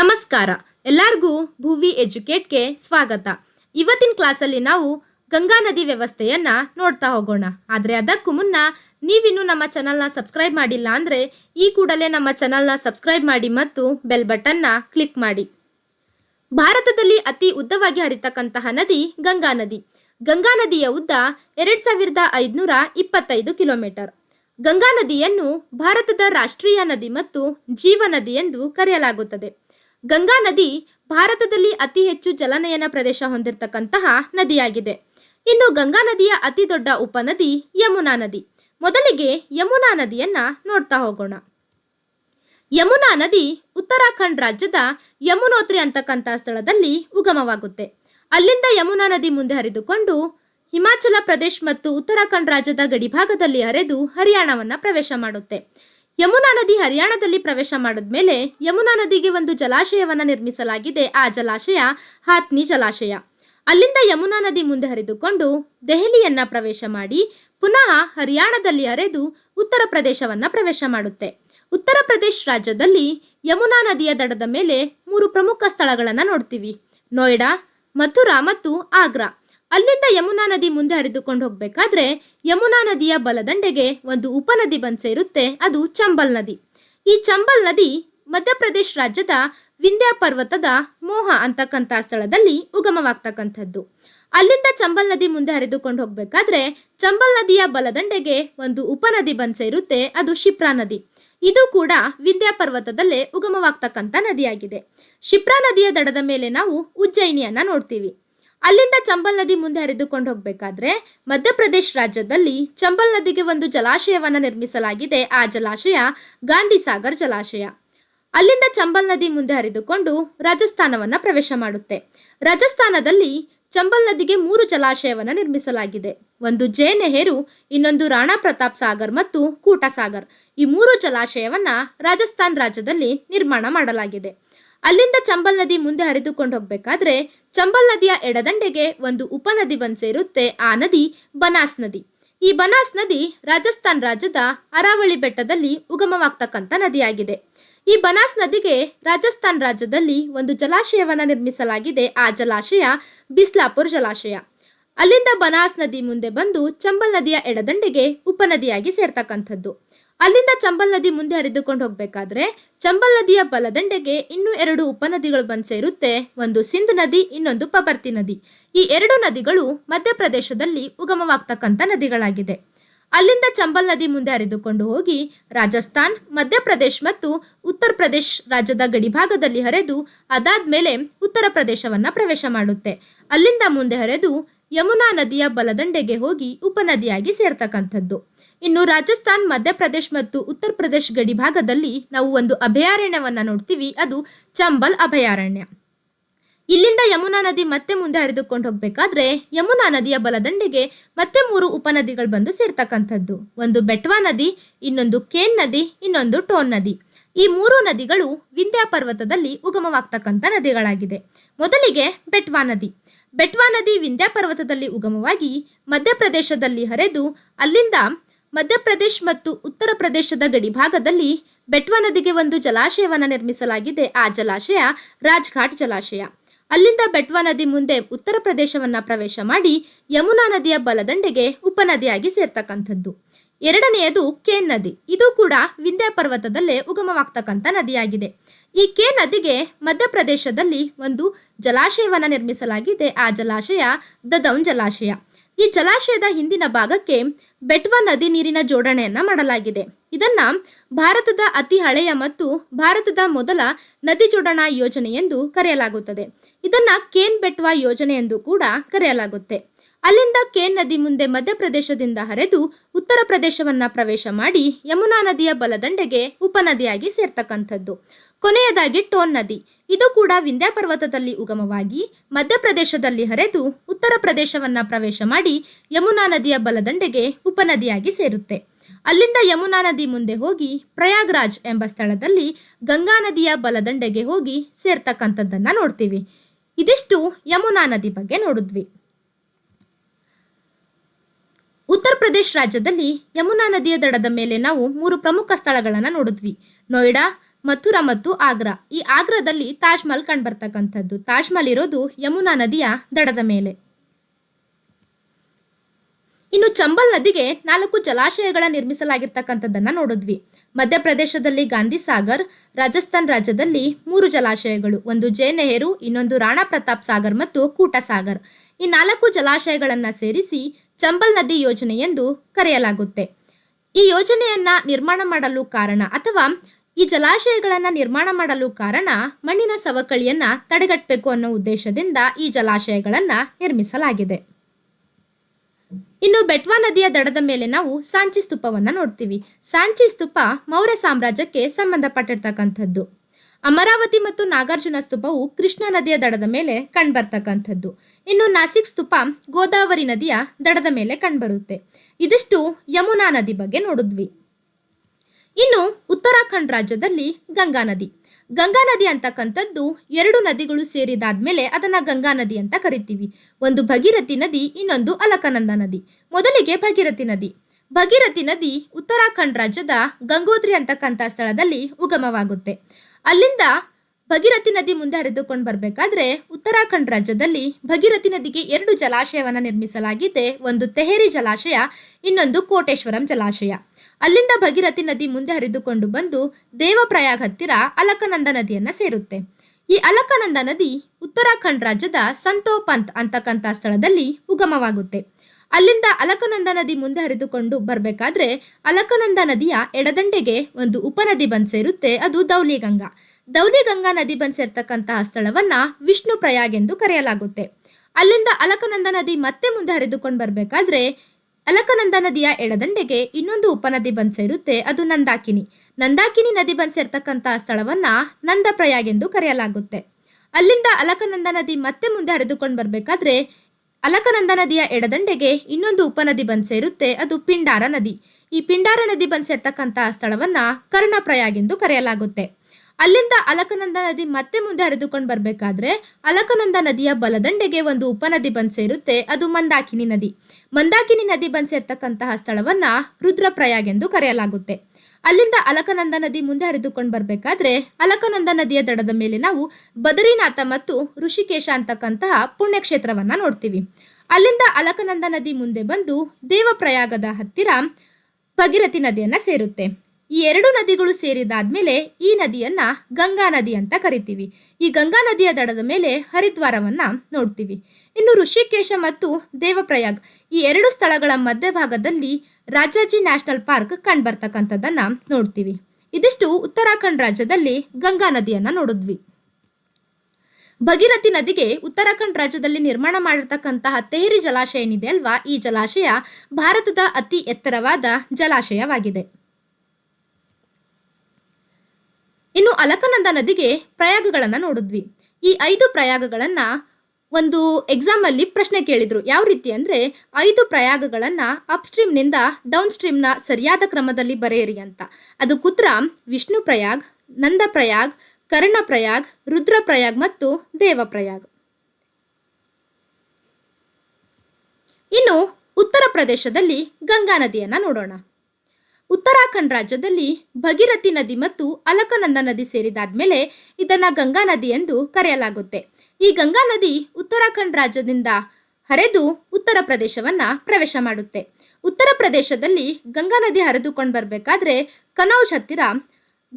ನಮಸ್ಕಾರ. ಎಲ್ಲರಿಗೂ ಭೂವಿ ಎಜುಕೇಟ್ಗೆ ಸ್ವಾಗತ. ಇವತ್ತಿನ ಕ್ಲಾಸಲ್ಲಿ ನಾವು ಗಂಗಾ ನದಿ ವ್ಯವಸ್ಥೆಯನ್ನ ನೋಡ್ತಾ ಹೋಗೋಣ. ಆದರೆ ಅದಕ್ಕೂ ಮುನ್ನ ನೀವಿನ್ನೂ ನಮ್ಮ ಚಾನಲ್ನ ಸಬ್ಸ್ಕ್ರೈಬ್ ಮಾಡಿಲ್ಲ ಅಂದರೆ ಈ ಕೂಡಲೇ ನಮ್ಮ ಚಾನಲ್ನ ಸಬ್ಸ್ಕ್ರೈಬ್ ಮಾಡಿ ಮತ್ತು ಬೆಲ್ ಬಟನ್ನ ಕ್ಲಿಕ್ ಮಾಡಿ. ಭಾರತದಲ್ಲಿ ಅತಿ ಉದ್ದವಾಗಿ ಹರಿತಕ್ಕಂತಹ ನದಿ ಗಂಗಾ ನದಿ. ಗಂಗಾ ನದಿಯ ಉದ್ದ ಎರಡ್ ಸಾವಿರದ ಐದುನೂರ ಇಪ್ಪತ್ತೈದು ಕಿಲೋಮೀಟರ್. ಗಂಗಾ ನದಿಯನ್ನು ಭಾರತದ ರಾಷ್ಟ್ರೀಯ ನದಿ ಮತ್ತು ಜೀವ ನದಿ ಎಂದು ಕರೆಯಲಾಗುತ್ತದೆ. ಗಂಗಾ ನದಿ ಭಾರತದಲ್ಲಿ ಅತಿ ಹೆಚ್ಚು ಜಲನಯನ ಪ್ರದೇಶ ಹೊಂದಿರತಕ್ಕಂತಹ ನದಿಯಾಗಿದೆ. ಇನ್ನು ಗಂಗಾ ನದಿಯ ಅತಿ ದೊಡ್ಡ ಉಪನದಿ ಯಮುನಾ ನದಿ. ಮೊದಲಿಗೆ ಯಮುನಾ ನದಿಯನ್ನ ನೋಡ್ತಾ ಹೋಗೋಣ. ಯಮುನಾ ನದಿ ಉತ್ತರಾಖಂಡ್ ರಾಜ್ಯದ ಯಮುನೋತ್ರಿ ಅಂತಕ್ಕಂಥ ಸ್ಥಳದಲ್ಲಿ ಉಗಮವಾಗುತ್ತೆ. ಅಲ್ಲಿಂದ ಯಮುನಾ ನದಿ ಮುಂದೆ ಹರಿದುಕೊಂಡು ಹಿಮಾಚಲ ಪ್ರದೇಶ್ ಮತ್ತು ಉತ್ತರಾಖಂಡ್ ರಾಜ್ಯದ ಗಡಿಭಾಗದಲ್ಲಿ ಹರಿದು ಹರಿಯಾಣವನ್ನ ಪ್ರವೇಶ ಮಾಡುತ್ತೆ. ಯಮುನಾ ನದಿ ಹರಿಯಾಣದಲ್ಲಿ ಪ್ರವೇಶ ಮಾಡಿದ್ಮೇಲೆ ಯಮುನಾ ನದಿಗೆ ಒಂದು ಜಲಾಶಯವನ್ನು ನಿರ್ಮಿಸಲಾಗಿದೆ. ಆ ಜಲಾಶಯ ಹಾತ್ನಿ ಜಲಾಶಯ. ಅಲ್ಲಿಂದ ಯಮುನಾ ನದಿ ಮುಂದೆ ಹರಿದುಕೊಂಡು ದೆಹಲಿಯನ್ನ ಪ್ರವೇಶ ಮಾಡಿ ಪುನಃ ಹರಿಯಾಣದಲ್ಲಿ ಹರಿದು ಉತ್ತರ ಪ್ರದೇಶವನ್ನು ಪ್ರವೇಶ ಮಾಡುತ್ತೆ. ಉತ್ತರ ಪ್ರದೇಶ ರಾಜ್ಯದಲ್ಲಿ ಯಮುನಾ ನದಿಯ ದಡದ ಮೇಲೆ ಮೂರು ಪ್ರಮುಖ ಸ್ಥಳಗಳನ್ನು ನೋಡ್ತೀವಿ. ನೋಯ್ಡಾ, ಮಥುರಾ ಮತ್ತು ಆಗ್ರಾ. ಅಲ್ಲಿಂದ ಯಮುನಾ ನದಿ ಮುಂದೆ ಹರಿದುಕೊಂಡು ಹೋಗಬೇಕಾದ್ರೆ ಯಮುನಾ ನದಿಯ ಬಲದಂಡೆಗೆ ಒಂದು ಉಪನದಿ ಬಂದು ಸೇರುತ್ತೆ, ಅದು ಚಂಬಲ್ ನದಿ. ಈ ಚಂಬಲ್ ನದಿ ಮಧ್ಯಪ್ರದೇಶ ರಾಜ್ಯದ ವಿಂಧ್ಯ ಪರ್ವತದ ಮೋಹ ಅಂತಕ್ಕಂಥ ಸ್ಥಳದಲ್ಲಿ ಉಗಮವಾಗ್ತಕ್ಕಂಥದ್ದು. ಅಲ್ಲಿಂದ ಚಂಬಲ್ ನದಿ ಮುಂದೆ ಹರಿದುಕೊಂಡು ಹೋಗಬೇಕಾದ್ರೆ ಚಂಬಲ್ ನದಿಯ ಬಲದಂಡೆಗೆ ಒಂದು ಉಪನದಿ ಬಂದು ಸೇರುತ್ತೆ, ಅದು ಶಿಪ್ರಾ ನದಿ. ಇದು ಕೂಡ ವಿಂಧ್ಯ ಪರ್ವತದಲ್ಲೇ ಉಗಮವಾಗ್ತಕ್ಕಂಥ ನದಿಯಾಗಿದೆ. ಶಿಪ್ರಾ ನದಿಯ ದಡದ ಮೇಲೆ ನಾವು ಉಜ್ಜಯಿನಿಯನ್ನ ನೋಡ್ತೀವಿ. ಅಲ್ಲಿಂದ ಚಂಬಲ್ ನದಿ ಮುಂದೆ ಹರಿದುಕೊಂಡು ಹೋಗಬೇಕಾದ್ರೆ ಮಧ್ಯಪ್ರದೇಶ ರಾಜ್ಯದಲ್ಲಿ ಚಂಬಲ್ ನದಿಗೆ ಒಂದು ಜಲಾಶಯವನ್ನು ನಿರ್ಮಿಸಲಾಗಿದೆ. ಆ ಜಲಾಶಯ ಗಾಂಧಿ ಸಾಗರ್ ಜಲಾಶಯ. ಅಲ್ಲಿಂದ ಚಂಬಲ್ ನದಿ ಮುಂದೆ ಹರಿದುಕೊಂಡು ರಾಜಸ್ಥಾನವನ್ನು ಪ್ರವೇಶ ಮಾಡುತ್ತೆ. ರಾಜಸ್ಥಾನದಲ್ಲಿ ಚಂಬಲ್ ನದಿಗೆ ಮೂರು ಜಲಾಶಯವನ್ನು ನಿರ್ಮಿಸಲಾಗಿದೆ. ಒಂದು ಜೆ ನೆಹರು, ಇನ್ನೊಂದು ರಾಣಾ ಪ್ರತಾಪ್ ಸಾಗರ್ ಮತ್ತು ಕೂಟ ಸಾಗರ್. ಈ ಮೂರು ಜಲಾಶಯವನ್ನ ರಾಜಸ್ಥಾನ್ ರಾಜ್ಯದಲ್ಲಿ ನಿರ್ಮಾಣ ಮಾಡಲಾಗಿದೆ. ಅಲ್ಲಿಂದ ಚಂಬಲ್ ನದಿ ಮುಂದೆ ಹರಿದುಕೊಂಡು ಹೋಗ್ಬೇಕಾದ್ರೆ ಚಂಬಲ್ ನದಿಯ ಎಡದಂಡೆಗೆ ಒಂದು ಉಪನದಿ ಬಂದು ಸೇರುತ್ತೆ, ಆ ನದಿ ಬನಾಸ್ ನದಿ. ಈ ಬನಾಸ್ ನದಿ ರಾಜಸ್ಥಾನ್ ರಾಜ್ಯದ ಅರಾವಳಿ ಬೆಟ್ಟದಲ್ಲಿ ಉಗಮವಾಗ್ತಕ್ಕಂಥ ನದಿಯಾಗಿದೆ. ಈ ಬನಾಸ್ ನದಿಗೆ ರಾಜಸ್ಥಾನ್ ರಾಜ್ಯದಲ್ಲಿ ಒಂದು ಜಲಾಶಯವನ್ನು ನಿರ್ಮಿಸಲಾಗಿದೆ, ಆ ಜಲಾಶಯ ಬಿಸ್ಲಾಪುರ್ ಜಲಾಶಯ. ಅಲ್ಲಿಂದ ಬನಾಸ್ ನದಿ ಮುಂದೆ ಬಂದು ಚಂಬಲ್ ನದಿಯ ಎಡದಂಡೆಗೆ ಉಪನದಿಯಾಗಿ ಸೇರ್ತಕ್ಕಂಥದ್ದು. ಅಲ್ಲಿಂದ ಚಂಬಲ್ ನದಿ ಮುಂದೆ ಹರಿದುಕೊಂಡು ಹೋಗಬೇಕಾದ್ರೆ ಚಂಬಲ್ ನದಿಯ ಬಲದಂಡೆಗೆ ಇನ್ನೂ ಎರಡು ಉಪನದಿಗಳು ಬಂದು ಸೇರುತ್ತೆ. ಒಂದು ಸಿಂಧ್ ನದಿ, ಇನ್ನೊಂದು ಪಬರ್ತಿ ನದಿ. ಈ ಎರಡು ನದಿಗಳು ಮಧ್ಯಪ್ರದೇಶದಲ್ಲಿ ಉಗಮವಾಗ್ತಕ್ಕಂಥ ನದಿಗಳಾಗಿದೆ. ಅಲ್ಲಿಂದ ಚಂಬಲ್ ನದಿ ಮುಂದೆ ಹರಿದುಕೊಂಡು ಹೋಗಿ ರಾಜಸ್ಥಾನ್, ಮಧ್ಯಪ್ರದೇಶ್ ಮತ್ತು ಉತ್ತರ ಪ್ರದೇಶ್ ರಾಜ್ಯದ ಗಡಿಭಾಗದಲ್ಲಿ ಹರಿದು ಅದಾದ್ಮೇಲೆ ಉತ್ತರ ಪ್ರದೇಶವನ್ನ ಪ್ರವೇಶ ಮಾಡುತ್ತೆ. ಅಲ್ಲಿಂದ ಮುಂದೆ ಹರಿದು ಯಮುನಾ ನದಿಯ ಬಲದಂಡೆಗೆ ಹೋಗಿ ಉಪನದಿಯಾಗಿ ಸೇರ್ತಕ್ಕಂಥದ್ದು. ಇನ್ನು ರಾಜಸ್ಥಾನ್, ಮಧ್ಯಪ್ರದೇಶ್ ಮತ್ತು ಉತ್ತರ ಪ್ರದೇಶ್ ಗಡಿಭಾಗದಲ್ಲಿ ನಾವು ಒಂದು ಅಭಯಾರಣ್ಯವನ್ನ ನೋಡ್ತೀವಿ. ಅದು ಚಂಬಲ್ ಅಭಯಾರಣ್ಯ. ಇಲ್ಲಿಂದ ಯಮುನಾ ನದಿ ಮತ್ತೆ ಮುಂದೆ ಹರಿದುಕೊಂಡು ಹೋಗ್ಬೇಕಾದ್ರೆ ಯಮುನಾ ನದಿಯ ಬಲದಂಡೆಗೆ ಮತ್ತೆ ಮೂರು ಉಪನದಿಗಳು ಬಂದು ಸೇರ್ತಕ್ಕಂಥದ್ದು. ಒಂದು ಬೆಟ್ವಾ ನದಿ, ಇನ್ನೊಂದು ಕೇನ್ ನದಿ, ಇನ್ನೊಂದು ಟೋನ್ ನದಿ. ಈ ಮೂರು ನದಿಗಳು ವಿಂಧ್ಯ ಪರ್ವತದಲ್ಲಿ ಉಗಮವಾಗ್ತಕ್ಕಂಥ ನದಿಗಳಾಗಿದೆ. ಮೊದಲಿಗೆ ಬೆಟ್ವಾ ನದಿ. ಬೆಟ್ವಾ ನದಿ ವಿಂಧ್ಯ ಪರ್ವತದಲ್ಲಿ ಉಗಮವಾಗಿ ಮಧ್ಯಪ್ರದೇಶದಲ್ಲಿ ಹರಿದು ಅಲ್ಲಿಂದ ಮಧ್ಯಪ್ರದೇಶ್ ಮತ್ತು ಉತ್ತರ ಪ್ರದೇಶದ ಗಡಿಭಾಗದಲ್ಲಿ ಬೆಟ್ವಾ ನದಿಗೆ ಒಂದು ಜಲಾಶಯವನ್ನು ನಿರ್ಮಿಸಲಾಗಿದೆ. ಆ ಜಲಾಶಯ ರಾಜ್ಘಾಟ್ ಜಲಾಶಯ. ಅಲ್ಲಿಂದ ಬೆಟ್ವಾ ನದಿ ಮುಂದೆ ಉತ್ತರ ಪ್ರದೇಶವನ್ನು ಪ್ರವೇಶ ಮಾಡಿ ಯಮುನಾ ನದಿಯ ಬಲದಂಡೆಗೆ ಉಪನದಿಯಾಗಿ ಸೇರ್ತಕ್ಕಂಥದ್ದು. ಎರಡನೆಯದು ಕೇನ್ ನದಿ. ಇದು ಕೂಡ ವಿಂಧ್ಯ ಪರ್ವತದಲ್ಲೇ ಉಗಮವಾಗ್ತಕ್ಕಂಥ ನದಿಯಾಗಿದೆ. ಈ ಕೆ ನದಿಗೆ ಮಧ್ಯಪ್ರದೇಶದಲ್ಲಿ ಒಂದು ಜಲಾಶಯವನ್ನು ನಿರ್ಮಿಸಲಾಗಿದೆ. ಆ ಜಲಾಶಯ ದದೌನ್ ಜಲಾಶಯ. ಈ ಜಲಾಶಯದ ಹಿಂದಿನ ಭಾಗಕ್ಕೆ ಬೆಟ್ವಾ ನದಿ ನೀರಿನ ಜೋಡಣೆಯನ್ನ ಮಾಡಲಾಗಿದೆ. ಇದನ್ನ ಭಾರತದ ಅತಿ ಹಳೆಯ ಮತ್ತು ಭಾರತದ ಮೊದಲ ನದಿ ಜೋಡಣಾ ಯೋಜನೆ ಎಂದು ಕರೆಯಲಾಗುತ್ತದೆ. ಇದನ್ನ ಕೇನ್ ಬೆಟ್ವಾ ಯೋಜನೆ ಎಂದು ಕೂಡ ಕರೆಯಲಾಗುತ್ತೆ. ಅಲ್ಲಿಂದ ಕೇನ್ ನದಿ ಮುಂದೆ ಮಧ್ಯಪ್ರದೇಶದಿಂದ ಹರಿದು ಉತ್ತರ ಪ್ರದೇಶವನ್ನ ಪ್ರವೇಶ ಮಾಡಿ ಯಮುನಾ ನದಿಯ ಬಲದಂಡೆಗೆ ಉಪನದಿಯಾಗಿ ಸೇರ್ತಕ್ಕಂಥದ್ದು. ಕೊನೆಯದಾಗಿ ಟೋನ್ ನದಿ. ಇದು ಕೂಡ ವಿಂಧ್ಯ ಪರ್ವತದಲ್ಲಿ ಉಗಮವಾಗಿ ಮಧ್ಯಪ್ರದೇಶದಲ್ಲಿ ಹರಿದು ಉತ್ತರ ಪ್ರದೇಶವನ್ನು ಪ್ರವೇಶ ಮಾಡಿ ಯಮುನಾ ನದಿಯ ಬಲದಂಡೆಗೆ ಉಪನದಿಯಾಗಿ ಸೇರುತ್ತೆ. ಅಲ್ಲಿಂದ ಯಮುನಾ ನದಿ ಮುಂದೆ ಹೋಗಿ ಪ್ರಯಾಗ್ರಾಜ್ ಎಂಬ ಸ್ಥಳದಲ್ಲಿ ಗಂಗಾ ನದಿಯ ಬಲದಂಡೆಗೆ ಹೋಗಿ ಸೇರ್ತಕ್ಕಂಥದ್ದನ್ನು ನೋಡ್ತೀವಿ. ಇದಿಷ್ಟು ಯಮುನಾ ನದಿ ಬಗ್ಗೆ ನೋಡಿದ್ವಿ. ಉತ್ತರ ಪ್ರದೇಶ ರಾಜ್ಯದಲ್ಲಿ ಯಮುನಾ ನದಿಯ ದಡದ ಮೇಲೆ ನಾವು ಮೂರು ಪ್ರಮುಖ ಸ್ಥಳಗಳನ್ನು ನೋಡಿದ್ವಿ. ನೋಯ್ಡಾ ಮಥುರಾ ಮತ್ತು ಆಗ್ರಾ. ಈ ಆಗ್ರಾದಲ್ಲಿ ತಾಜ್ಮಹಲ್ ಕಂಡುಬರ್ತಕ್ಕಂಥದ್ದು. ತಾಜ್ಮಹಲ್ ಇರೋದು ಯಮುನಾ ನದಿಯ ದಡದ ಮೇಲೆ. ಇನ್ನು ಚಂಬಲ್ ನದಿಗೆ ನಾಲ್ಕು ಜಲಾಶಯಗಳ ನಿರ್ಮಿಸಲಾಗಿರ್ತಕ್ಕಂಥದ್ದನ್ನ ನೋಡಿದ್ವಿ. ಮಧ್ಯಪ್ರದೇಶದಲ್ಲಿ ಗಾಂಧಿ ಸಾಗರ್, ರಾಜಸ್ಥಾನ್ ರಾಜ್ಯದಲ್ಲಿ ಮೂರು ಜಲಾಶಯಗಳು, ಒಂದು ಜೆ ನೆಹರು ಇನ್ನೊಂದು ರಾಣಾ ಪ್ರತಾಪ್ ಸಾಗರ್ ಮತ್ತು ಕೂಟ ಸಾಗರ್. ಈ ನಾಲ್ಕು ಜಲಾಶಯಗಳನ್ನು ಸೇರಿಸಿ ಚಂಬಲ್ ನದಿ ಯೋಜನೆ ಎಂದು ಕರೆಯಲಾಗುತ್ತೆ. ಈ ಯೋಜನೆಯನ್ನ ನಿರ್ಮಾಣ ಮಾಡಲು ಕಾರಣ ಅಥವಾ ಈ ಜಲಾಶಯಗಳನ್ನು ನಿರ್ಮಾಣ ಮಾಡಲು ಕಾರಣ ಮಣ್ಣಿನ ಸವಕಳಿಯನ್ನ ತಡೆಗಟ್ಟಬೇಕು ಅನ್ನೋ ಉದ್ದೇಶದಿಂದ ಈ ಜಲಾಶಯಗಳನ್ನು ನಿರ್ಮಿಸಲಾಗಿದೆ. ಇನ್ನು ಬೆಟ್ವಾ ನದಿಯ ದಡದ ಮೇಲೆ ನಾವು ಸಾಂಚಿ ಸ್ತೂಪವನ್ನು ನೋಡ್ತೀವಿ. ಸಾಂಚಿ ಸ್ತೂಪ ಮೌರ್ಯ ಸಾಮ್ರಾಜ್ಯಕ್ಕೆ ಸಂಬಂಧಪಟ್ಟಿರ್ತಕ್ಕಂಥದ್ದು. ಅಮರಾವತಿ ಮತ್ತು ನಾಗಾರ್ಜುನ ಸ್ತೂಪವು ಕೃಷ್ಣಾ ನದಿಯ ದಡದ ಮೇಲೆ ಕಂಡುಬರ್ತಕ್ಕಂಥದ್ದು. ಇನ್ನು ನಾಸಿಕ್ ಸ್ತೂಪ ಗೋದಾವರಿ ನದಿಯ ದಡದ ಮೇಲೆ ಕಂಡುಬರುತ್ತೆ. ಇದಿಷ್ಟು ಯಮುನಾ ನದಿ ಬಗ್ಗೆ ನೋಡಿದ್ವಿ. ಇನ್ನು ಉತ್ತರಾಖಂಡ್ ರಾಜ್ಯದಲ್ಲಿ ಗಂಗಾ ನದಿ. ಗಂಗಾ ನದಿ ಅಂತಕ್ಕಂಥದ್ದು ಎರಡು ನದಿಗಳು ಸೇರಿದಾದ್ಮೇಲೆ ಅದನ್ನ ಗಂಗಾ ನದಿ ಅಂತ ಕರಿತೀವಿ. ಒಂದು ಭಗೀರಥಿ ನದಿ, ಇನ್ನೊಂದು ಅಲಕನಂದ ನದಿ. ಮೊದಲಿಗೆ ಭಗೀರಥಿ ನದಿ. ಭಗೀರಥಿ ನದಿ ಉತ್ತರಾಖಂಡ್ ರಾಜ್ಯದ ಗಂಗೋತ್ರಿ ಅಂತಕ್ಕಂಥ ಸ್ಥಳದಲ್ಲಿ ಉಗಮವಾಗುತ್ತೆ. ಅಲ್ಲಿಂದ ಭಗೀರಥಿ ನದಿ ಮುಂದೆ ಹರಿದುಕೊಂಡು ಬರಬೇಕಾದ್ರೆ ಉತ್ತರಾಖಂಡ್ ರಾಜ್ಯದಲ್ಲಿ ಭಗೀರಥಿ ನದಿಗೆ ಎರಡು ಜಲಾಶಯವನ್ನು ನಿರ್ಮಿಸಲಾಗಿದೆ. ಒಂದು ತೆಹೇರಿ ಜಲಾಶಯ, ಇನ್ನೊಂದು ಕೋಟೇಶ್ವರಂ ಜಲಾಶಯ. ಅಲ್ಲಿಂದ ಭಗೀರಥಿ ನದಿ ಮುಂದೆ ಹರಿದುಕೊಂಡು ಬಂದು ದೇವಪ್ರಯಾಗ್ ಹತ್ತಿರ ಅಲಕನಂದ ನದಿಯನ್ನು ಸೇರುತ್ತೆ. ಈ ಅಲಕನಂದ ನದಿ ಉತ್ತರಾಖಂಡ್ ರಾಜ್ಯದ ಸಂತೋಪಂತ್ ಅಂತಕ್ಕಂಥ ಸ್ಥಳದಲ್ಲಿ ಉಗಮವಾಗುತ್ತೆ. ಅಲ್ಲಿಂದ ಅಲಕನಂದ ನದಿ ಮುಂದೆ ಹರಿದುಕೊಂಡು ಬರಬೇಕಾದ್ರೆ ಅಲಕನಂದ ನದಿಯ ಎಡದಂಡೆಗೆ ಒಂದು ಉಪನದಿ ಬಂದು ಸೇರುತ್ತೆ. ಅದು ದೌಲಿಗಂಗಾ. ದೌಲಿಗಂಗಾ ನದಿ ಬಂದು ಸೇರ್ತಕ್ಕಂತಹ ಸ್ಥಳವನ್ನ ವಿಷ್ಣು ಪ್ರಯಾಗ್ ಎಂದು ಕರೆಯಲಾಗುತ್ತೆ. ಅಲ್ಲಿಂದ ಅಲಕನಂದ ನದಿ ಮತ್ತೆ ಮುಂದೆ ಹರಿದುಕೊಂಡು ಬರಬೇಕಾದ್ರೆ ಅಲಕನಂದ ನದಿಯ ಎಡದಂಡೆಗೆ ಇನ್ನೊಂದು ಉಪನದಿ ಬಂದು ಸೇರುತ್ತೆ, ಅದು ನಂದಾಕಿನಿ. ನಂದಾಕಿನಿ ನದಿ ಬಂದು ಸೇರ್ತಕ್ಕಂತಹ ಸ್ಥಳವನ್ನ ನಂದಪ್ರಯಾಗ್ ಎಂದು ಕರೆಯಲಾಗುತ್ತೆ. ಅಲ್ಲಿಂದ ಅಲಕನಂದ ನದಿ ಮತ್ತೆ ಮುಂದೆ ಹರಿದುಕೊಂಡು ಬರಬೇಕಾದ್ರೆ ಅಲಕನಂದ ನದಿಯ ಎಡದಂಡೆಗೆ ಇನ್ನೊಂದು ಉಪನದಿ ಬಂದು ಸೇರುತ್ತೆ, ಅದು ಪಿಂಡಾರ ನದಿ. ಈ ಪಿಂಡಾರ ನದಿ ಬಂದು ಸೇರ್ತಕ್ಕಂತಹ ಸ್ಥಳವನ್ನ ಕರ್ಣಪ್ರಯಾಗ್ ಎಂದು ಕರೆಯಲಾಗುತ್ತೆ. ಅಲ್ಲಿಂದ ಅಲಕನಂದ ನದಿ ಮತ್ತೆ ಮುಂದೆ ಹರಿದುಕೊಂಡು ಬರಬೇಕಾದ್ರೆ ಅಲಕನಂದ ನದಿಯ ಬಲದಂಡೆಗೆ ಒಂದು ಉಪನದಿ ಬಂದು ಸೇರುತ್ತೆ. ಅದು ಮಂದಾಕಿನಿ ನದಿ. ಮಂದಾಕಿನಿ ನದಿ ಬಂದು ಸೇರ್ತಕ್ಕಂತಹ ಸ್ಥಳವನ್ನ ರುದ್ರಪ್ರಯಾಗ್ ಎಂದು ಕರೆಯಲಾಗುತ್ತೆ. ಅಲ್ಲಿಂದ ಅಲಕನಂದ ನದಿ ಮುಂದೆ ಹರಿದುಕೊಂಡು ಬರಬೇಕಾದ್ರೆ ಅಲಕನಂದ ನದಿಯ ದಡದ ಮೇಲೆ ನಾವು ಬದರಿನಾಥ ಮತ್ತು ಋಷಿಕೇಶ ಅಂತಕ್ಕಂತಹ ಪುಣ್ಯಕ್ಷೇತ್ರವನ್ನ ನೋಡ್ತೀವಿ. ಅಲ್ಲಿಂದ ಅಲಕನಂದ ನದಿ ಮುಂದೆ ಬಂದು ದೇವಪ್ರಯಾಗದ ಹತ್ತಿರ ಭಗೀರಥಿ ನದಿಯನ್ನ ಸೇರುತ್ತೆ. ಈ ಎರಡು ನದಿಗಳು ಸೇರಿದಾದ್ಮೇಲೆ ಈ ನದಿಯನ್ನು ಗಂಗಾ ನದಿ ಅಂತ ಕರಿತೀವಿ. ಈ ಗಂಗಾ ನದಿಯ ದಡದ ಮೇಲೆ ಹರಿದ್ವಾರವನ್ನ ನೋಡ್ತೀವಿ. ಇನ್ನು ಋಷಿಕೇಶ ಮತ್ತು ದೇವಪ್ರಯಾಗ್ ಈ ಎರಡು ಸ್ಥಳಗಳ ಮಧ್ಯಭಾಗದಲ್ಲಿ ರಾಜಾಜಿ ನ್ಯಾಷನಲ್ ಪಾರ್ಕ್ ಕಂಡುಬರ್ತಕ್ಕಂಥದ್ದನ್ನು ನೋಡ್ತೀವಿ. ಇದಿಷ್ಟು ಉತ್ತರಾಖಂಡ್ ರಾಜ್ಯದಲ್ಲಿ ಗಂಗಾ ನದಿಯನ್ನ ನೋಡಿದ್ವಿ. ಭಗೀರಥಿ ನದಿಗೆ ಉತ್ತರಾಖಂಡ್ ರಾಜ್ಯದಲ್ಲಿ ನಿರ್ಮಾಣ ಮಾಡಿರ್ತಕ್ಕಂತಹ ತೇರಿ ಜಲಾಶಯ ಏನಿದೆ ಅಲ್ವಾ? ಈ ಜಲಾಶಯ ಭಾರತದ ಅತಿ ಎತ್ತರವಾದ ಜಲಾಶಯವಾಗಿದೆ. ಇನ್ನು ಅಲಕನಂದ ನದಿಗೆ ಪ್ರಯಾಗಗಳನ್ನು ನೋಡಿದ್ವಿ. ಈ ಐದು ಪ್ರಯಾಗಗಳನ್ನು ಒಂದು ಎಕ್ಸಾಮ್ ಅಲ್ಲಿ ಪ್ರಶ್ನೆ ಕೇಳಿದ್ರು. ಯಾವ ರೀತಿ ಅಂದ್ರೆ ಐದು ಪ್ರಯಾಗಗಳನ್ನು ಅಪ್ಸ್ಟ್ರೀಮ್ನಿಂದ ಡೌನ್ ಸ್ಟ್ರೀಮ್ನ ಸರಿಯಾದ ಕ್ರಮದಲ್ಲಿ ಬರೆಯಿರಿ ಅಂತ. ಅದು ಕುತ್ರ ವಿಷ್ಣು ಪ್ರಯಾಗ್, ನಂದ ಪ್ರಯಾಗ್, ಕರ್ಣ ಪ್ರಯಾಗ್, ರುದ್ರ ಪ್ರಯಾಗ್ ಮತ್ತು ದೇವ ಪ್ರಯಾಗ್. ಇನ್ನು ಉತ್ತರ ಪ್ರದೇಶದಲ್ಲಿ ಗಂಗಾ ನದಿಯನ್ನ ನೋಡೋಣ. ಉತ್ತರಾಖಂಡ್ ರಾಜ್ಯದಲ್ಲಿ ಭಗೀರಥಿ ನದಿ ಮತ್ತು ಅಲಕನಂದ ನದಿ ಸೇರಿದಾದ್ಮೇಲೆ ಇದನ್ನು ಗಂಗಾ ನದಿ ಎಂದು ಕರೆಯಲಾಗುತ್ತೆ. ಈ ಗಂಗಾ ನದಿ ಉತ್ತರಾಖಂಡ್ ರಾಜ್ಯದಿಂದ ಹರಿದು ಉತ್ತರ ಪ್ರದೇಶವನ್ನು ಪ್ರವೇಶ ಮಾಡುತ್ತೆ. ಉತ್ತರ ಪ್ರದೇಶದಲ್ಲಿ ಗಂಗಾ ನದಿ ಹರಿದುಕೊಂಡು ಬರಬೇಕಾದ್ರೆ ಕನೌಜ್ ಹತ್ತಿರ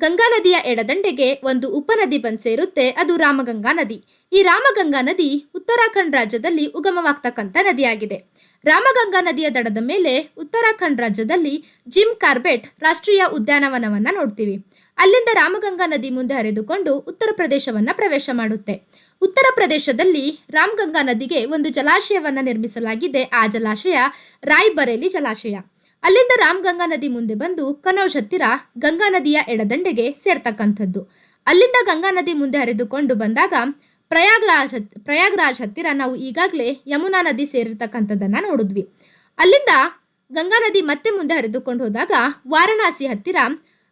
ಗಂಗಾ ನದಿಯ ಎಡದಂಡೆಗೆ ಒಂದು ಉಪನದಿ ಬಂದು ಸೇರುತ್ತೆ, ಅದು ರಾಮಗಂಗಾ ನದಿ. ಈ ರಾಮಗಂಗಾ ನದಿ ಉತ್ತರಾಖಂಡ್ ರಾಜ್ಯದಲ್ಲಿ ಉಗಮವಾಗ್ತಕ್ಕಂಥ ನದಿಯಾಗಿದೆ. ರಾಮಗಂಗಾ ನದಿಯ ದಡದ ಮೇಲೆ ಉತ್ತರಾಖಂಡ್ ರಾಜ್ಯದಲ್ಲಿ ಜಿಮ್ ಕಾರ್ಬೆಟ್ ರಾಷ್ಟ್ರೀಯ ಉದ್ಯಾನವನವನ್ನು ನೋಡ್ತೀವಿ. ಅಲ್ಲಿಂದ ರಾಮಗಂಗಾ ನದಿ ಮುಂದೆ ಹರಿದುಕೊಂಡು ಉತ್ತರ ಪ್ರದೇಶವನ್ನು ಪ್ರವೇಶ ಮಾಡುತ್ತೆ. ಉತ್ತರ ಪ್ರದೇಶದಲ್ಲಿ ರಾಮಗಂಗಾ ನದಿಗೆ ಒಂದು ಜಲಾಶಯವನ್ನು ನಿರ್ಮಿಸಲಾಗಿದೆ. ಆ ಜಲಾಶಯ ರಾಯ್ಬರೇಲಿ ಜಲಾಶಯ. ಅಲ್ಲಿಂದ ರಾಮಗಂಗಾ ನದಿ ಮುಂದೆ ಬಂದು ಕನೌಜ್ ಹತ್ತಿರ ಗಂಗಾ ನದಿಯ ಎಡದಂಡೆಗೆ ಸೇರ್ತಕ್ಕಂಥದ್ದು. ಅಲ್ಲಿಂದ ಗಂಗಾ ನದಿ ಮುಂದೆ ಹರಿದುಕೊಂಡು ಬಂದಾಗ ಪ್ರಯಾಗ್ರಾಜ್ ಪ್ರಯಾಗ್ರಾಜ್ ಹತ್ತಿರ ನಾವು ಈಗಾಗಲೇ ಯಮುನಾ ನದಿ ಸೇರಿರ್ತಕ್ಕಂಥದ್ದನ್ನು ನೋಡಿದ್ವಿ. ಅಲ್ಲಿಂದ ಗಂಗಾ ನದಿ ಮತ್ತೆ ಮುಂದೆ ಹರಿದುಕೊಂಡು ಹೋದಾಗ ವಾರಣಾಸಿ ಹತ್ತಿರ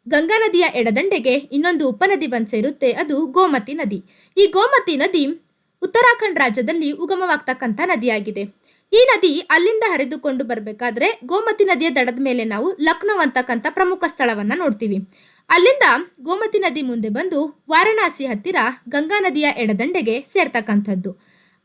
ಗಂಗಾ ನದಿಯ ಎಡದಂಡೆಗೆ ಇನ್ನೊಂದು ಉಪನದಿ ಬಂದು ಸೇರುತ್ತೆ, ಅದು ಗೋಮತಿ ನದಿ. ಈ ಗೋಮತಿ ನದಿ ಉತ್ತರಾಖಂಡ್ ರಾಜ್ಯದಲ್ಲಿ ಉಗಮವಾಗ್ತಕ್ಕಂಥ ನದಿಯಾಗಿದೆ. ಈ ನದಿ ಅಲ್ಲಿಂದ ಹರಿದುಕೊಂಡು ಬರಬೇಕಾದ್ರೆ ಗೋಮತಿ ನದಿಯ ದಡದ ಮೇಲೆ ನಾವು ಲಕ್ನೋ ಅಂತಕ್ಕಂಥ ಪ್ರಮುಖ ಸ್ಥಳವನ್ನು ನೋಡ್ತೀವಿ. ಅಲ್ಲಿಂದ ಗೋಮತಿ ನದಿ ಮುಂದೆ ಬಂದು ವಾರಣಾಸಿ ಹತ್ತಿರ ಗಂಗಾ ನದಿಯ ಎಡದಂಡೆಗೆ ಸೇರ್ತಕ್ಕಂಥದ್ದು.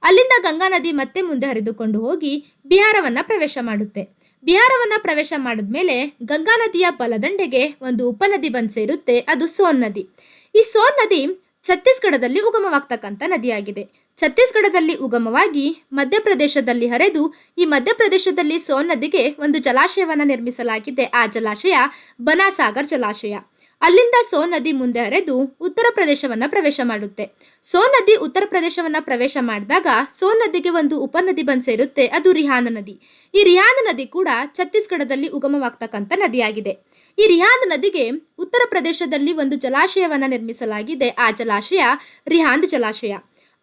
ಅಲ್ಲಿಂದ ಗಂಗಾ ನದಿ ಮತ್ತೆ ಮುಂದೆ ಹರಿದುಕೊಂಡು ಹೋಗಿ ಬಿಹಾರವನ್ನ ಪ್ರವೇಶ ಮಾಡುತ್ತೆ. ಬಿಹಾರವನ್ನ ಪ್ರವೇಶ ಮಾಡಿದ ಮೇಲೆ ಗಂಗಾ ನದಿಯ ಬಲದಂಡೆಗೆ ಒಂದು ಉಪನದಿ ಬಂದು ಸೇರುತ್ತೆ. ಅದು ಸೋನ್ ನದಿ. ಈ ಸೋನ್ ನದಿ ಛತ್ತೀಸ್ಗಢದಲ್ಲಿ ಉಗಮವಾಗ್ತಕ್ಕಂಥ ನದಿಯಾಗಿದೆ. ಛತ್ತೀಸ್ಗಢದಲ್ಲಿ ಉಗಮವಾಗಿ ಮಧ್ಯಪ್ರದೇಶದಲ್ಲಿ ಹರಿದು ಈ ಮಧ್ಯಪ್ರದೇಶದಲ್ಲಿ ಸೋನ್ ನದಿಗೆ ಒಂದು ಜಲಾಶಯವನ್ನು ನಿರ್ಮಿಸಲಾಗಿದೆ. ಆ ಜಲಾಶಯ ಬನಾಸಾಗರ್ ಜಲಾಶಯ. ಅಲ್ಲಿಂದ ಸೋನ್ ನದಿ ಮುಂದೆ ಹರಿದು ಉತ್ತರ ಪ್ರದೇಶವನ್ನ ಪ್ರವೇಶ ಮಾಡುತ್ತೆ. ಸೋನ್ ನದಿ ಉತ್ತರ ಪ್ರದೇಶವನ್ನ ಪ್ರವೇಶ ಮಾಡಿದಾಗ ಸೋನ್ ನದಿಗೆ ಒಂದು ಉಪನದಿ ಬಂದು ಸೇರುತ್ತೆ, ಅದು ರಿಹಾನ್ ನದಿ. ಈ ರಿಹಾನ್ ನದಿ ಕೂಡ ಛತ್ತೀಸ್ಗಢದಲ್ಲಿ ಉಗಮವಾಗ್ತಕ್ಕಂಥ ನದಿಯಾಗಿದೆ. ಈ ರಿಹಾನ್ ನದಿಗೆ ಉತ್ತರ ಪ್ರದೇಶದಲ್ಲಿ ಒಂದು ಜಲಾಶಯವನ್ನ ನಿರ್ಮಿಸಲಾಗಿದೆ, ಆ ಜಲಾಶಯ ರಿಹಾಂದ್ ಜಲಾಶಯ.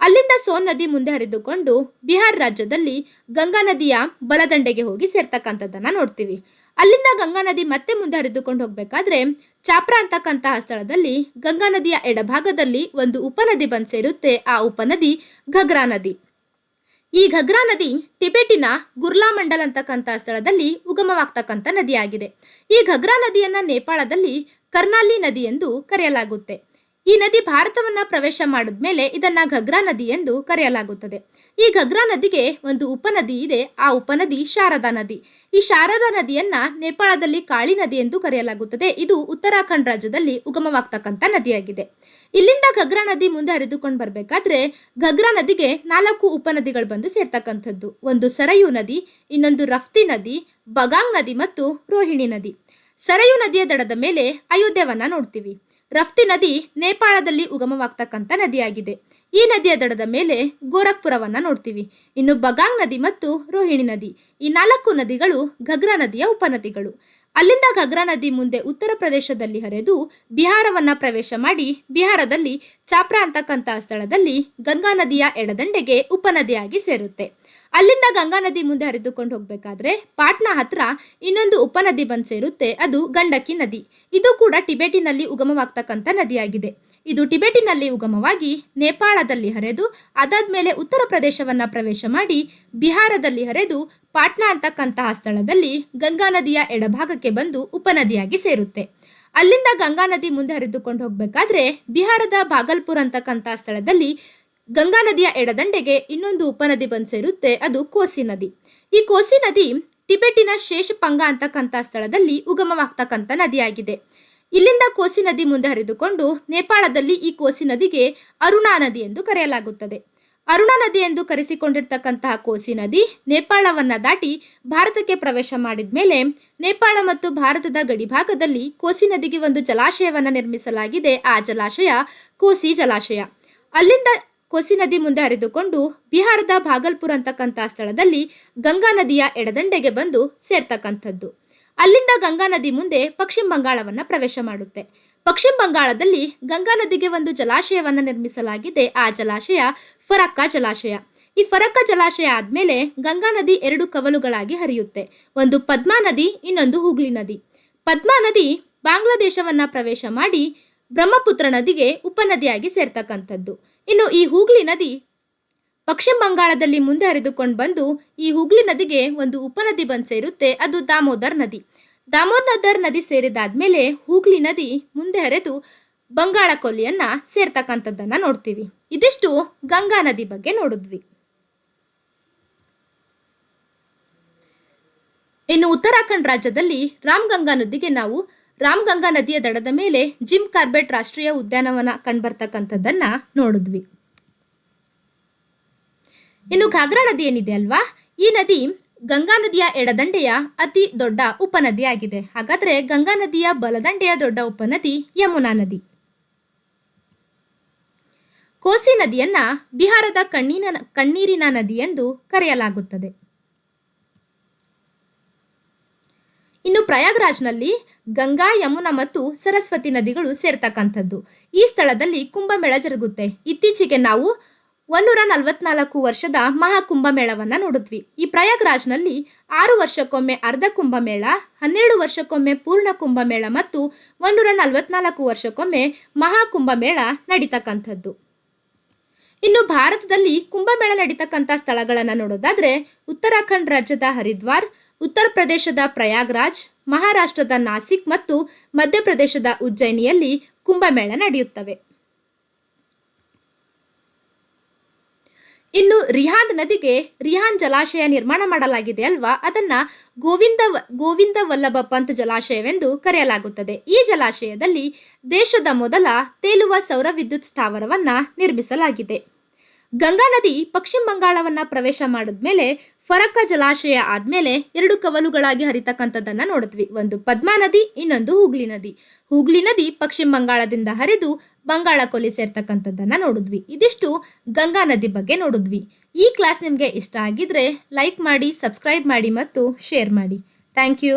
ಅಲ್ಲಿಂದ ಸೋನ್ ನದಿ ಮುಂದೆ ಹರಿದುಕೊಂಡು ಬಿಹಾರ್ ರಾಜ್ಯದಲ್ಲಿ ಗಂಗಾ ನದಿಯ ಬಲದಂಡೆಗೆ ಹೋಗಿ ಸೇರ್ತಕ್ಕಂಥದ್ದನ್ನು ನೋಡ್ತೀವಿ. ಅಲ್ಲಿಂದ ಗಂಗಾ ನದಿ ಮತ್ತೆ ಮುಂದೆ ಹರಿದುಕೊಂಡು ಹೋಗ್ಬೇಕಾದ್ರೆ ಚಾಪ್ರಾ ಅಂತಕ್ಕಂತಹ ಸ್ಥಳದಲ್ಲಿ ಗಂಗಾ ನದಿಯ ಎಡಭಾಗದಲ್ಲಿ ಒಂದು ಉಪನದಿ ಬಂದು ಸೇರುತ್ತೆ, ಆ ಉಪನದಿ ಘಗ್ರಾ ನದಿ. ಈ ಘಗ್ರಾ ನದಿ ಟಿಬೆಟಿನ ಗುರ್ಲಾ ಮಂಡಲ್ ಅಂತಕ್ಕಂತಹ ಸ್ಥಳದಲ್ಲಿ ಉಗಮವಾಗ್ತಕ್ಕಂಥ ನದಿಯಾಗಿದೆ. ಈ ಘಗ್ರಾ ನದಿಯನ್ನು ನೇಪಾಳದಲ್ಲಿ ಕರ್ನಾಲಿ ನದಿ ಎಂದು ಕರೆಯಲಾಗುತ್ತೆ. ಈ ನದಿ ಭಾರತವನ್ನ ಪ್ರವೇಶ ಮಾಡಿದ್ಮೇಲೆ ಇದನ್ನ ಘಗ್ರಾ ನದಿ ಎಂದು ಕರೆಯಲಾಗುತ್ತದೆ. ಈ ಘಗ್ರಾ ನದಿಗೆ ಒಂದು ಉಪನದಿ ಇದೆ. ಆ ಉಪನದಿ ಶಾರದಾ ನದಿ. ಈ ಶಾರದಾ ನದಿಯನ್ನ ನೇಪಾಳದಲ್ಲಿ ಕಾಳಿ ನದಿ ಎಂದು ಕರೆಯಲಾಗುತ್ತದೆ. ಇದು ಉತ್ತರಾಖಂಡ್ ರಾಜ್ಯದಲ್ಲಿ ಉಗಮವಾಗ್ತಕ್ಕಂಥ ನದಿಯಾಗಿದೆ. ಇಲ್ಲಿಂದ ಘಗ್ರಾ ನದಿ ಮುಂದೆ ಹರಿದುಕೊಂಡು ಬರಬೇಕಾದ್ರೆ ಘಗ್ರಾ ನದಿಗೆ ನಾಲ್ಕು ಉಪನದಿಗಳು ಬಂದು ಸೇರ್ತಕ್ಕಂಥದ್ದು. ಒಂದು ಸರಯು ನದಿ, ಇನ್ನೊಂದು ರಫ್ತಿ ನದಿ, ಬಗಾಂಗ್ ನದಿ ಮತ್ತು ರೋಹಿಣಿ ನದಿ. ಸರಯು ನದಿಯ ದಡದ ಮೇಲೆ ಅಯೋಧ್ಯವನ್ನು ನೋಡ್ತೀವಿ. ರಫ್ತಿ ನದಿ ನೇಪಾಳದಲ್ಲಿ ಉಗಮವಾಗ್ತಕ್ಕಂಥ ನದಿಯಾಗಿದೆ. ಈ ನದಿಯ ದಡದ ಮೇಲೆ ಗೋರಖ್ಪುರವನ್ನು ನೋಡ್ತೀವಿ. ಇನ್ನು ಬಗಾಂಗ್ ನದಿ ಮತ್ತು ರೋಹಿಣಿ ನದಿ. ಈ ನಾಲ್ಕು ನದಿಗಳು ಘಗ್ರಾ ನದಿಯ ಉಪನದಿಗಳು. ಅಲ್ಲಿಂದ ಘಗ್ರಾ ನದಿ ಮುಂದೆ ಉತ್ತರ ಪ್ರದೇಶದಲ್ಲಿ ಹರಿದು ಬಿಹಾರವನ್ನ ಪ್ರವೇಶ ಮಾಡಿ ಬಿಹಾರದಲ್ಲಿ ಚಾಪ್ರಾ ಅಂತಕ್ಕಂಥ ಸ್ಥಳದಲ್ಲಿ ಗಂಗಾ ನದಿಯ ಎಡದಂಡೆಗೆ ಉಪನದಿಯಾಗಿ ಸೇರುತ್ತೆ. ಅಲ್ಲಿಂದ ಗಂಗಾ ನದಿ ಮುಂದೆ ಹರಿದುಕೊಂಡು ಹೋಗಬೇಕಾದ್ರೆ ಪಾಟ್ನಾ ಹತ್ರ ಇನ್ನೊಂದು ಉಪನದಿ ಬಂದು ಸೇರುತ್ತೆ, ಅದು ಗಂಡಕಿ ನದಿ. ಇದು ಕೂಡ ಟಿಬೆಟಿನಲ್ಲಿ ಉಗಮವಾಗ್ತಕ್ಕಂಥ ನದಿಯಾಗಿದೆ. ಇದು ಟಿಬೆಟಿನಲ್ಲಿ ಉಗಮವಾಗಿ ನೇಪಾಳದಲ್ಲಿ ಹರಿದು, ಅದಾದ್ಮೇಲೆ ಉತ್ತರ ಪ್ರದೇಶವನ್ನು ಪ್ರವೇಶ ಮಾಡಿ ಬಿಹಾರದಲ್ಲಿ ಹರಿದು, ಪಾಟ್ನಾ ಅಂತಕ್ಕಂತಹ ಸ್ಥಳದಲ್ಲಿ ಗಂಗಾ ನದಿಯ ಎಡಭಾಗಕ್ಕೆ ಬಂದು ಉಪನದಿಯಾಗಿ ಸೇರುತ್ತೆ. ಅಲ್ಲಿಂದ ಗಂಗಾ ನದಿ ಮುಂದೆ ಹರಿದುಕೊಂಡು ಹೋಗಬೇಕಾದ್ರೆ ಬಿಹಾರದ ಭಾಗಲ್ಪುರ್ ಅಂತಕ್ಕಂಥ ಸ್ಥಳದಲ್ಲಿ ಗಂಗಾ ನದಿಯ ಎಡದಂಡೆಗೆ ಇನ್ನೊಂದು ಉಪನದಿ ಬಂದು ಸೇರುತ್ತೆ ಅದು ಕೋಸಿ ನದಿ. ಈ ಕೋಸಿ ನದಿ ಟಿಬೆಟಿನ ಶೇಷಪಂಗ ಅಂತಕ್ಕಂಥ ಸ್ಥಳದಲ್ಲಿ ಉಗಮವಾಗ್ತಕ್ಕಂಥ ನದಿಯಾಗಿದೆ. ಇಲ್ಲಿಂದ ಕೋಸಿ ನದಿ ಮುಂದೆ ಹರಿದುಕೊಂಡು ನೇಪಾಳದಲ್ಲಿ ಈ ಕೋಸಿ ನದಿಗೆ ಅರುಣಾ ನದಿ ಎಂದು ಕರೆಯಲಾಗುತ್ತದೆ. ಅರುಣಾ ನದಿ ಎಂದು ಕರೆಸಿಕೊಂಡಿರ್ತಕ್ಕಂತಹ ಕೋಸಿ ನದಿ ನೇಪಾಳವನ್ನ ದಾಟಿ ಭಾರತಕ್ಕೆ ಪ್ರವೇಶ ಮಾಡಿದ ಮೇಲೆ ನೇಪಾಳ ಮತ್ತು ಭಾರತದ ಗಡಿಭಾಗದಲ್ಲಿ ಕೋಸಿ ನದಿಗೆ ಒಂದು ಜಲಾಶಯವನ್ನು ನಿರ್ಮಿಸಲಾಗಿದೆ, ಆ ಜಲಾಶಯ ಕೋಸಿ ಜಲಾಶಯ. ಅಲ್ಲಿಂದ ಕೋಸಿ ನದಿ ಮುಂದೆ ಹರಿದುಕೊಂಡು ಬಿಹಾರದ ಭಾಗಲ್ಪುರ್ ಅಂತಕ್ಕಂಥ ಸ್ಥಳದಲ್ಲಿ ಗಂಗಾ ನದಿಯ ಎಡದಂಡೆಗೆ ಬಂದು ಸೇರ್ತಕ್ಕಂಥದ್ದು. ಅಲ್ಲಿಂದ ಗಂಗಾ ನದಿ ಮುಂದೆ ಪಶ್ಚಿಮ ಬಂಗಾಳವನ್ನ ಪ್ರವೇಶ ಮಾಡುತ್ತೆ. ಪಶ್ಚಿಮ ಬಂಗಾಳದಲ್ಲಿ ಗಂಗಾ ನದಿಗೆ ಒಂದು ಜಲಾಶಯವನ್ನು ನಿರ್ಮಿಸಲಾಗಿದೆ. ಆ ಜಲಾಶಯ ಫರಕ್ಕಾ ಜಲಾಶಯ. ಈ ಫರಕ್ಕ ಜಲಾಶಯ ಆದ್ಮೇಲೆ ಗಂಗಾ ನದಿ ಎರಡು ಕವಲುಗಳಾಗಿ ಹರಿಯುತ್ತೆ. ಒಂದು ಪದ್ಮಾ ನದಿ, ಇನ್ನೊಂದು ಹುಗ್ಲಿ ನದಿ. ಪದ್ಮಾ ನದಿ ಬಾಂಗ್ಲಾದೇಶವನ್ನ ಪ್ರವೇಶ ಮಾಡಿ ಬ್ರಹ್ಮಪುತ್ರ ನದಿಗೆ ಉಪನದಿಯಾಗಿ ಸೇರ್ತಕ್ಕಂಥದ್ದು. ಇನ್ನು ಈ ಹೂಗ್ಲಿ ನದಿ ಪಶ್ಚಿಮ ಬಂಗಾಳದಲ್ಲಿ ಮುಂದೆ ಹರಿದುಕೊಂಡು ಬಂದು ಈ ಹುಗ್ಲಿ ನದಿಗೆ ಒಂದು ಉಪನದಿ ಬಂದು ಸೇರುತ್ತೆ. ಅದು ದಾಮೋದರ್ ನದಿ. ದಾಮೋದರ್ ನದಿ ಸೇರಿದಾದ್ಮೇಲೆ ಹೂಗ್ಲಿ ನದಿ ಮುಂದೆ ಹರಿದು ಬಂಗಾಳ ಕೊಲ್ಲಿಯನ್ನ ಸೇರ್ತಕ್ಕಂಥದ್ದನ್ನ ನೋಡ್ತೀವಿ. ಇದಿಷ್ಟು ಗಂಗಾ ನದಿ ಬಗ್ಗೆ ನೋಡಿದ್ವಿ. ಇನ್ನು ಉತ್ತರಾಖಂಡ್ ರಾಜ್ಯದಲ್ಲಿ ರಾಮ್ಗಂಗಾ ನದಿಗೆ ನಾವು ರಾಮ್ಗಂಗಾ ನದಿಯ ದಡದ ಮೇಲೆ ಜಿಮ್ ಕಾರ್ಬೆಟ್ ರಾಷ್ಟ್ರೀಯ ಉದ್ಯಾನವನ ಕಂಡ್ಬರ್ತಕ್ಕಂಥದ್ದನ್ನ ನೋಡಿದ್ವಿ. ಇನ್ನು ಘಾಗ್ರಾ ನದಿ ಏನಿದೆ ಅಲ್ವಾ? ಈ ನದಿ ಗಂಗಾ ನದಿಯ ಎಡದಂಡೆಯ ಅತಿ ದೊಡ್ಡ ಉಪನದಿಯಾಗಿದೆ ಹಾಗಾದ್ರೆ ಗಂಗಾ ನದಿಯ ಬಲದಂಡೆಯ ದೊಡ್ಡ ಉಪನದಿ ಯಮುನಾ ನದಿ. ಕೋಸಿ ನದಿಯನ್ನ ಬಿಹಾರದ ಕಣ್ಣೀನ ಕಣ್ಣೀರಿನ ನದಿ ಎಂದು ಕರೆಯಲಾಗುತ್ತದೆ. ಇನ್ನು ಪ್ರಯಾಗ್ರಾಜ್ನಲ್ಲಿ ಗಂಗಾ, ಯಮುನಾ ಮತ್ತು ಸರಸ್ವತಿ ನದಿಗಳು ಸೇರ್ತಕ್ಕಂಥದ್ದು. ಈ ಸ್ಥಳದಲ್ಲಿ ಕುಂಭಮೇಳ ಜರುಗುತ್ತೆ. ಇತ್ತೀಚೆಗೆ ನಾವು ಒಂದೂರ ನಲವತ್ನಾಲ್ಕು ವರ್ಷದ ಮಹಾಕುಂಭಮೇಳವನ್ನು ನೋಡಿದ್ವಿ ಈ ಪ್ರಯಾಗ್ರಾಜ್ನಲ್ಲಿ ಆರು ವರ್ಷಕ್ಕೊಮ್ಮೆ ಅರ್ಧ ಕುಂಭಮೇಳ, ಹನ್ನೆರಡು ವರ್ಷಕ್ಕೊಮ್ಮೆ ಪೂರ್ಣ ಕುಂಭಮೇಳ ಮತ್ತು ಒಂದೂರ ನಲವತ್ನಾಲ್ಕು ವರ್ಷಕ್ಕೊಮ್ಮೆ ಮಹಾಕುಂಭಮೇಳ ನಡೀತಕ್ಕಂಥದ್ದು. ಇನ್ನು ಭಾರತದಲ್ಲಿ ಕುಂಭಮೇಳ ನಡೀತಕ್ಕಂಥ ಸ್ಥಳಗಳನ್ನು ನೋಡೋದಾದರೆ ಉತ್ತರಾಖಂಡ್ ರಾಜ್ಯದ ಹರಿದ್ವಾರ್ ಉತ್ತರ ಪ್ರದೇಶದ ಪ್ರಯಾಗ್ರಾಜ್, ಮಹಾರಾಷ್ಟ್ರದ ನಾಸಿಕ್ ಮತ್ತು ಮಧ್ಯಪ್ರದೇಶದ ಉಜ್ಜಯಿನಿಯಲ್ಲಿ ಕುಂಭಮೇಳ ನಡೆಯುತ್ತವೆ. ಇನ್ನು ರಿಹಾಂದ್ ನದಿಗೆ ರಿಹಾನ್ ಜಲಾಶಯ ನಿರ್ಮಾಣ ಮಾಡಲಾಗಿದೆ ಅಲ್ವಾ? ಅದನ್ನ ಗೋವಿಂದ ಗೋವಿಂದ ವಲ್ಲಭ ಪಂತ್ ಜಲಾಶಯವೆಂದು ಕರೆಯಲಾಗುತ್ತದೆ. ಈ ಜಲಾಶಯದಲ್ಲಿ ದೇಶದ ಮೊದಲ ತೇಲುವ ಸೌರ ವಿದ್ಯುತ್ ಸ್ಥಾವರವನ್ನ ನಿರ್ಮಿಸಲಾಗಿದೆ. ಗಂಗಾ ನದಿ ಪಶ್ಚಿಮ ಬಂಗಾಳವನ್ನ ಪ್ರವೇಶ ಮಾಡಿದ್ಮೇಲೆ ಫರಕ್ಕ ಜಲಾಶಯ ಆದ್ಮೇಲೆ ಎರಡು ಕವಲುಗಳಾಗಿ ಹರಿತಕ್ಕಂಥದ್ದನ್ನ ನೋಡಿದ್ವಿ. ಒಂದು ಪದ್ಮಾ ನದಿ, ಇನ್ನೊಂದು ಹೂಗ್ಲಿ ನದಿ. ಹೂಗ್ಲಿ ನದಿ ಪಶ್ಚಿಮ ಬಂಗಾಳದಿಂದ ಹರಿದು ಬಂಗಾಳ ಕೊಲ್ಲಿ ಸೇರ್ತಕ್ಕಂಥದ್ದನ್ನ ನೋಡಿದ್ವಿ. ಇದಿಷ್ಟು ಗಂಗಾ ನದಿ ಬಗ್ಗೆ ನೋಡಿದ್ವಿ. ಈ ಕ್ಲಾಸ್ ನಿಮಗೆ ಇಷ್ಟ ಆಗಿದ್ರೆ ಲೈಕ್ ಮಾಡಿ ಸಬ್ಸ್ಕ್ರೈಬ್ ಮಾಡಿ ಮತ್ತು ಶೇರ್ ಮಾಡಿ. Thank you